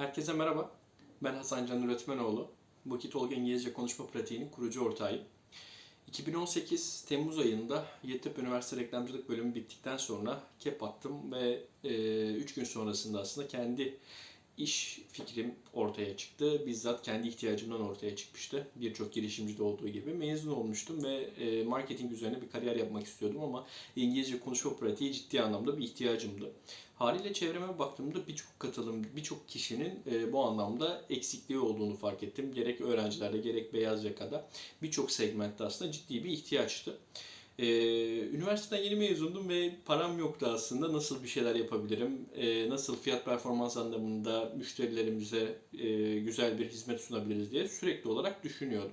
Herkese merhaba. Ben Hasan Can Üretmenoğlu. Buki Tolga İngilizce Konuşma Pratiği'nin kurucu ortağıyım. 2018 Temmuz ayında Yeditepe Üniversitesi Reklamcılık Bölümü bittikten sonra kep attım ve 3 gün sonrasında aslında kendi iş fikrim ortaya çıktı. Bizzat kendi ihtiyacımdan ortaya çıkmıştı. Birçok girişimcide olduğu gibi. Mezun olmuştum ve e, marketing üzerine bir kariyer yapmak istiyordum ama İngilizce konuşma pratiği ciddi anlamda bir ihtiyacımdı. Haliyle çevreme baktığımda birçok katılım, birçok kişinin e, bu anlamda eksikliği olduğunu fark ettim. Gerek öğrencilerde gerek beyaz yakada birçok segmentte aslında ciddi bir ihtiyaçtı. Ee, üniversiteden yeni mezundum ve param yoktu aslında. Nasıl bir şeyler yapabilirim? Ee, nasıl fiyat performans anlamında müşterilerimize e, güzel bir hizmet sunabiliriz diye sürekli olarak düşünüyordum.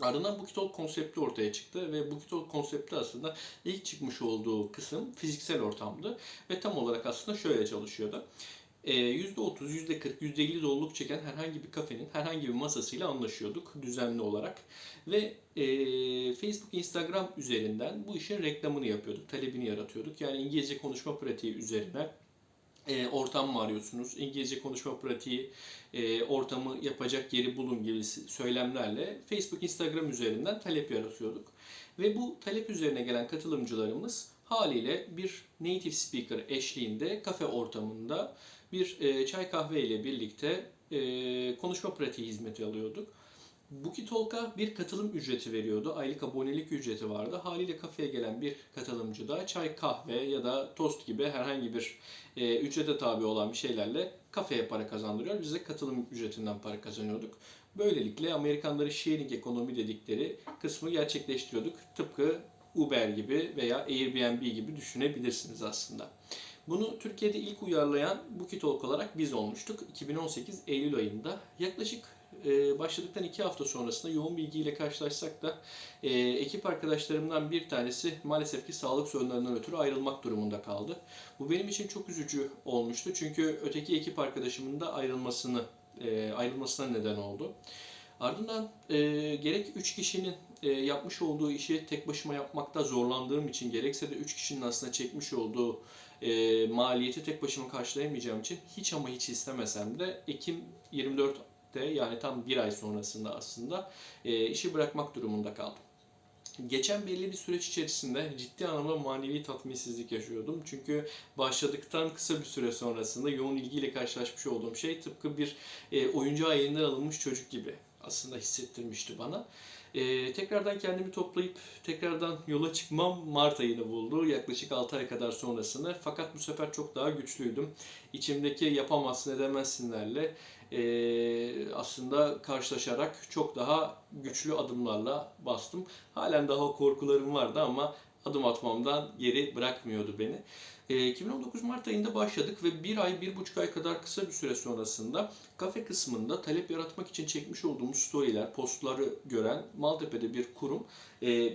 Ardından Bookitalk konsepti ortaya çıktı ve Bookitalk konsepti aslında ilk çıkmış olduğu kısım fiziksel ortamdı ve tam olarak aslında şöyle çalışıyordu. Ee, %30, %40, %50 doluluk çeken herhangi bir kafenin herhangi bir masasıyla anlaşıyorduk düzenli olarak. Ve e, Facebook, Instagram üzerinden bu işin reklamını yapıyorduk, talebini yaratıyorduk. Yani İngilizce konuşma pratiği üzerine e, ortam mı arıyorsunuz? İngilizce konuşma pratiği, e, ortamı yapacak yeri bulun gibi söylemlerle Facebook, Instagram üzerinden talep yaratıyorduk. Ve bu talep üzerine gelen katılımcılarımız haliyle bir native speaker eşliğinde kafe ortamında bir e, çay kahve ile birlikte e, konuşma pratiği hizmeti alıyorduk. Bookitalk'a bir katılım ücreti veriyordu. Aylık abonelik ücreti vardı. Haliyle kafeye gelen bir katılımcı da çay, kahve ya da tost gibi herhangi bir e, ücrete tabi olan bir şeylerle kafeye para kazandırıyor. Biz de katılım ücretinden para kazanıyorduk. Böylelikle Amerikanların sharing ekonomi dedikleri kısmı gerçekleştiriyorduk. Tıpkı Uber gibi veya Airbnb gibi düşünebilirsiniz aslında. Bunu Türkiye'de ilk uyarlayan Bookitalk olarak biz olmuştuk. 2018 Eylül ayında. Yaklaşık e, başladıktan iki hafta sonrasında yoğun bilgiyle karşılaşsak da e, ekip arkadaşlarımdan bir tanesi maalesef ki sağlık sorunlarından ötürü ayrılmak durumunda kaldı. Bu benim için çok üzücü olmuştu çünkü öteki ekip arkadaşımın da ayrılmasını e, ayrılmasına neden oldu. Ardından e, gerek 3 kişinin e, yapmış olduğu işi tek başıma yapmakta zorlandığım için gerekse de 3 kişinin aslında çekmiş olduğu e, maliyeti tek başıma karşılayamayacağım için hiç ama hiç istemesem de Ekim 24'te yani tam bir ay sonrasında aslında e, işi bırakmak durumunda kaldım. Geçen belli bir süreç içerisinde ciddi anlamda manevi tatminsizlik yaşıyordum. Çünkü başladıktan kısa bir süre sonrasında yoğun ilgiyle karşılaşmış olduğum şey tıpkı bir e, oyuncağı elinden alınmış çocuk gibi aslında hissettirmişti bana. Ee, tekrardan kendimi toplayıp tekrardan yola çıkmam Mart ayını buldu. Yaklaşık 6 ay kadar sonrasını. Fakat bu sefer çok daha güçlüydüm. İçimdeki yapamazsın edemezsinlerle e, aslında karşılaşarak çok daha güçlü adımlarla bastım. Halen daha korkularım vardı ama adım atmamdan geri bırakmıyordu beni. 2019 Mart ayında başladık ve bir ay, bir buçuk ay kadar kısa bir süre sonrasında kafe kısmında talep yaratmak için çekmiş olduğumuz storyler, postları gören Maltepe'de bir kurum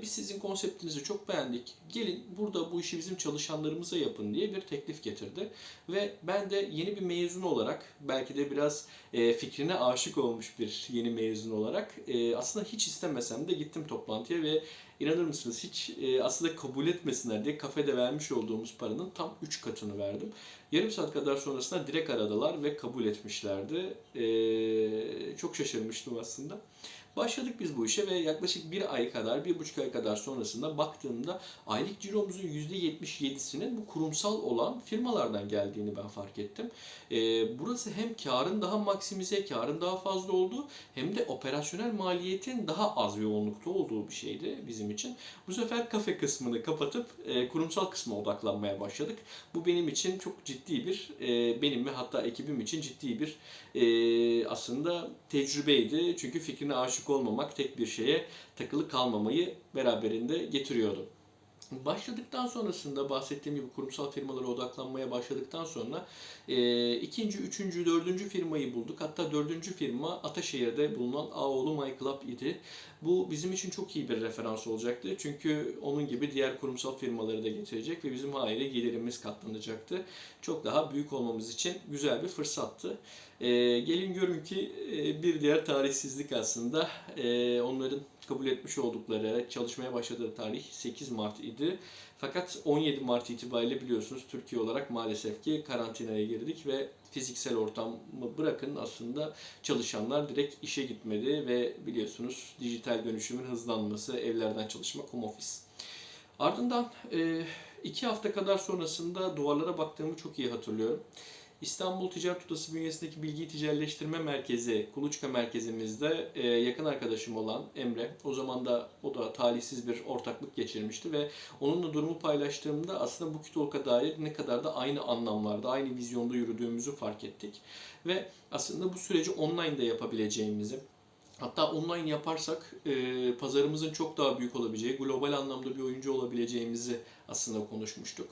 biz sizin konseptinizi çok beğendik, gelin burada bu işi bizim çalışanlarımıza yapın diye bir teklif getirdi. Ve ben de yeni bir mezun olarak, belki de biraz fikrine aşık olmuş bir yeni mezun olarak aslında hiç istemesem de gittim toplantıya ve inanır mısınız hiç aslında kabul etmesinler diye kafede vermiş olduğumuz paranın tam 3 katını verdim. Yarım saat kadar sonrasında direkt aradılar ve kabul etmişlerdi. Ee, çok şaşırmıştım aslında. Başladık biz bu işe ve yaklaşık bir ay kadar, bir buçuk ay kadar sonrasında baktığımda aylık ciromuzun %77'sinin bu kurumsal olan firmalardan geldiğini ben fark ettim. Ee, burası hem karın daha maksimize, karın daha fazla olduğu hem de operasyonel maliyetin daha az yoğunlukta olduğu bir şeydi bizim için. Bu sefer kafe kısmını kapatıp e, kurumsal kısma odaklanmaya başladık. Bu benim için çok ciddi bir, e, benim ve hatta ekibim için ciddi bir e, aslında tecrübeydi. Çünkü fikrine aşık olmamak, tek bir şeye takılı kalmamayı beraberinde getiriyordu. Başladıktan sonrasında bahsettiğim gibi kurumsal firmalara odaklanmaya başladıktan sonra e, ikinci, üçüncü, dördüncü firmayı bulduk. Hatta dördüncü firma Ataşehir'de bulunan Ağoğlu My Club idi. Bu bizim için çok iyi bir referans olacaktı. Çünkü onun gibi diğer kurumsal firmaları da getirecek ve bizim haliyle gelirimiz katlanacaktı. Çok daha büyük olmamız için güzel bir fırsattı. E, gelin görün ki e, bir diğer tarihsizlik aslında e, onların kabul etmiş oldukları, çalışmaya başladığı tarih 8 Mart idi. Fakat 17 Mart itibariyle biliyorsunuz Türkiye olarak maalesef ki karantinaya girdik ve fiziksel ortamı bırakın aslında çalışanlar direkt işe gitmedi ve biliyorsunuz dijital dönüşümün hızlanması, evlerden çalışmak, home office. Ardından e, iki hafta kadar sonrasında duvarlara baktığımı çok iyi hatırlıyorum. İstanbul Ticaret Odası bünyesindeki Bilgi Ticaretleştirme Merkezi, Kuluçka merkezimizde e, yakın arkadaşım olan Emre, o zaman da o da talihsiz bir ortaklık geçirmişti ve onunla durumu paylaştığımda aslında bu Kitolk'a dair ne kadar da aynı anlamlarda, aynı vizyonda yürüdüğümüzü fark ettik. Ve aslında bu süreci online de yapabileceğimizi, Hatta online yaparsak e, pazarımızın çok daha büyük olabileceği, global anlamda bir oyuncu olabileceğimizi aslında konuşmuştuk.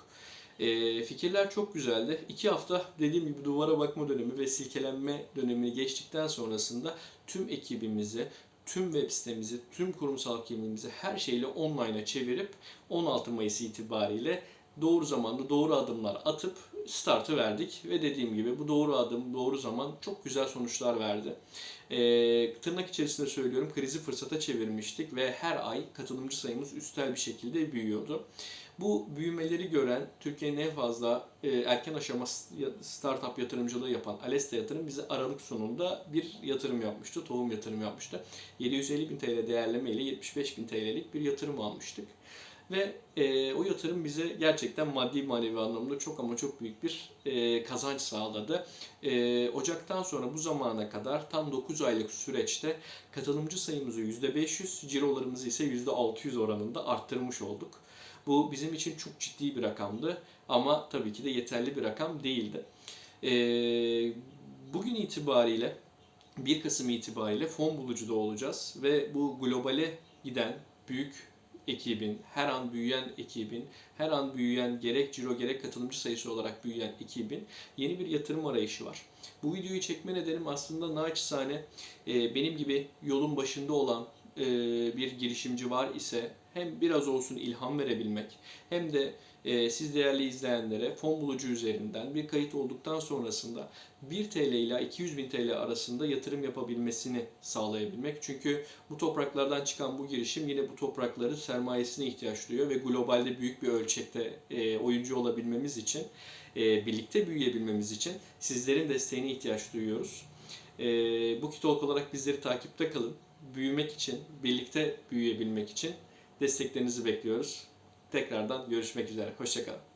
E, fikirler çok güzeldi. İki hafta dediğim gibi duvara bakma dönemi ve silkelenme dönemini geçtikten sonrasında tüm ekibimizi, tüm web sitemizi, tüm kurumsal kimliğimizi her şeyle online'a çevirip 16 Mayıs itibariyle doğru zamanda doğru adımlar atıp startı verdik ve dediğim gibi bu doğru adım, doğru zaman çok güzel sonuçlar verdi. Ee, tırnak içerisinde söylüyorum krizi fırsata çevirmiştik ve her ay katılımcı sayımız üstel bir şekilde büyüyordu. Bu büyümeleri gören Türkiye'nin en fazla e, erken aşama startup yatırımcılığı yapan Alesta Yatırım bize Aralık sonunda bir yatırım yapmıştı, tohum yatırım yapmıştı. 750 bin TL değerleme ile 75 bin TL'lik bir yatırım almıştık. Ve e, o yatırım bize gerçekten maddi manevi anlamda çok ama çok büyük bir e, kazanç sağladı. E, Ocak'tan sonra bu zamana kadar tam 9 aylık süreçte katılımcı sayımızı %500, cirolarımızı ise %600 oranında arttırmış olduk. Bu bizim için çok ciddi bir rakamdı ama tabii ki de yeterli bir rakam değildi. E, bugün itibariyle 1 Kasım itibariyle fon bulucuda olacağız ve bu globale giden büyük ekibin, her an büyüyen ekibin, her an büyüyen gerek ciro gerek katılımcı sayısı olarak büyüyen ekibin yeni bir yatırım arayışı var. Bu videoyu çekme nedenim aslında naçizane benim gibi yolun başında olan bir girişimci var ise hem biraz olsun ilham verebilmek hem de e, siz değerli izleyenlere fon bulucu üzerinden bir kayıt olduktan sonrasında 1 TL ile 200 bin TL arasında yatırım yapabilmesini sağlayabilmek. Çünkü bu topraklardan çıkan bu girişim yine bu toprakların sermayesine ihtiyaç duyuyor ve globalde büyük bir ölçekte e, oyuncu olabilmemiz için, e, birlikte büyüyebilmemiz için sizlerin desteğine ihtiyaç duyuyoruz. E, bu kitolk olarak bizleri takipte kalın. Büyümek için, birlikte büyüyebilmek için desteklerinizi bekliyoruz. Tekrardan görüşmek üzere. Hoşçakalın.